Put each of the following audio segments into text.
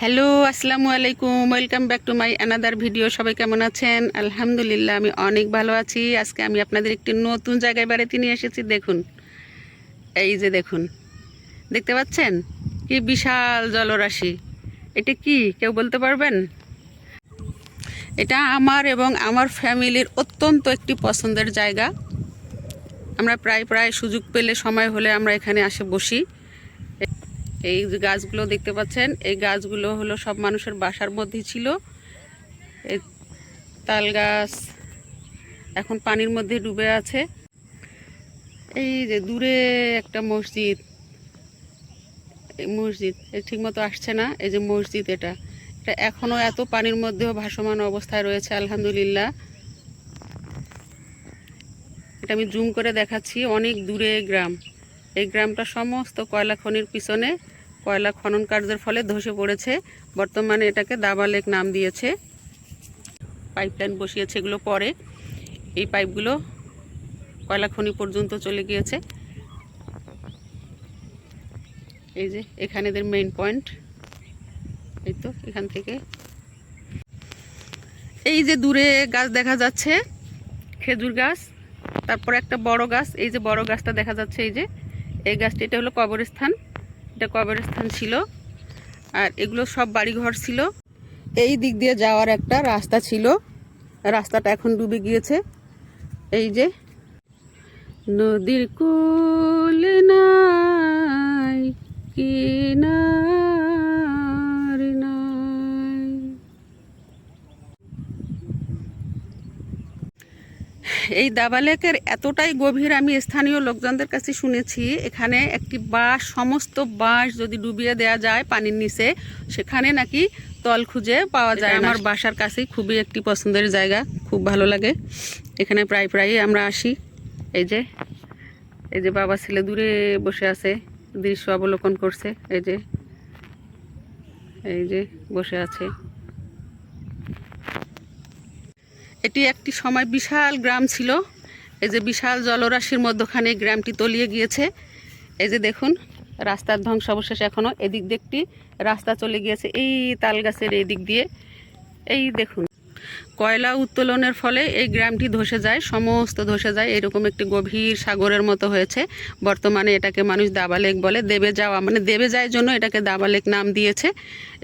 Hello, আসসালামু আলাইকুম, welcome back to my another video, সবাই কেমন আছেন? আলহামদুলিল্লাহ, আমি অনেক ভালো আছি। আজকে আমি আপনাদের একটি নতুন জায়গায় বেড়াতে নিয়ে এসেছি, দেখুন। এই যে দেখুন, দেখতে পাচ্ছেন? কি বিশাল জলরাশি। এটা কি, কেউ বলতে পারবেন? এটা আমার এবং আমার ফ্যামিলির অত্যন্ত একটি পছন্দের জায়গা। আমরা প্রায় প্রায় সুযোগ পেলে, সময় হলে আমরা এখানে আসে বসি। এই যে গাছগুলো দেখতে পাচ্ছেন, এই গাছগুলো হলো সব মানুষের বাসার মধ্যেই ছিল। এই তাল গাছ এখন পানির মধ্যে ডুবে আছে। এই যে দূরে একটা মসজিদ। এই মসজিদ ঠিকমতো আসছে না, এই যে মসজিদ এটা। এটা এখনও এত পানির মধ্যেও ভাসমান অবস্থায় রয়েছে, আলহামদুলিল্লাহ। এটা আমি জুম করে দেখাচ্ছি, অনেক দূরে গ্রাম। এই গ্রামটা সমস্ত কয়লা খনির পিছনে কয়লা খনন কার্যের ফলে ধসে পড়েছে। বর্তমানে এটাকে দাবা লেক নাম দিয়েছে। পাইপলাইন বসিয়েছে এগুলো পরে। এই পাইপগুলো কয়লা খনি পর্যন্ত চলে গিয়েছে। এই যে, এখানে এদের মেইন পয়েন্ট এই তো, এখান থেকে। এই যে দূরে গাছ দেখা যাচ্ছে, খেজুর গাছ, তারপর একটা বড় গাছ। এই যে বড় গাছটা দেখা যাচ্ছে, এই যে। এই গাছটি, এটা হলো কবরস্থান। এটা কবরস্থান ছিল। আর এগুলো সব বাড়িঘর ছিল। এই দিক দিয়ে যাওয়ার একটা রাস্তা ছিল। রাস্তাটা এখন ডুবে গিয়েছে। এই যে নদীর কুল নাই, কিনার নাই এই দাবালেকের এতটাই গভীর আমি স্থানীয় লোকজনদের কাছে শুনেছি এখানে একটি বাঁশ সমস্ত বাঁশ যদি ডুবিয়ে দেওয়া যায় পানির নিচে সেখানে নাকি তল খুঁজে পাওয়া যায়। আমার বাসার কাছেই খুবই একটি পছন্দের জায়গা খুব ভালো লাগে। এখানে প্রায় প্রায়ই আমরা আসি। এই যে এই যে বাবা ছেলে দূরে বসে আছে দৃশ্য অবলোকন করছে। এই যে এই যে বসে আছে। এটি একটি সময় বিশাল গ্রাম ছিল। এই যে বিশাল জলরাশির মধ্যখানে গ্রামটি তলিয়ে গিয়েছে। এই যে দেখুন, রাস্তার ধ্বংসাবশেষ এখনও এদিক দিয়ে রাস্তা চলে গিয়েছে, এই তাল গাছের এই দিক দিয়ে। এই দেখুন। কয়লা উত্তোলনের ফলে এই গ্রামটি ধসে যায় সমস্ত ধসে যায় এরকম একটি গভীর সাগরের মতো হয়েছে। বর্তমানে এটাকে মানুষ দাবালেক বলে দেবে যাওয়া মানে দেবে যায় জন্য এটাকে দাবালেক নাম দিয়েছে।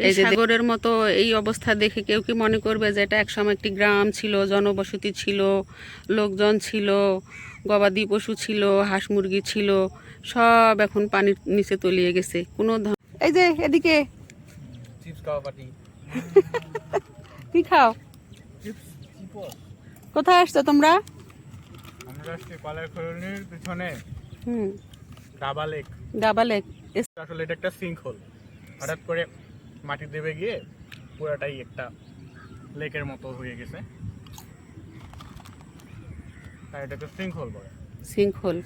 এই সাগরের মতো এই অবস্থা দেখে কেউ কি মনে করবে যে এটা একসময় একটি গ্রাম ছিল জনবসতি ছিল লোকজন ছিল গবাদি পশু ছিল হাঁস মুরগি ছিল সব এখন পানির নিচে তলিয়ে গেছে। কোনো এই যে এদিকে। কি খাও? কোথায় আসছো তোমরা? আমরা আসছি কলার খরণের পিছনে হুম। ডাবা লেক। ডাবালেক আসলে এটা একটা সিঙ্ক হোল হঠাৎ করে মাটি দেবে গিয়ে পুরাটাই একটা লেকের মতো হয়ে গেছে। তাই এটাকে সিঙ্ক হোল বলে। সিঙ্কহোল।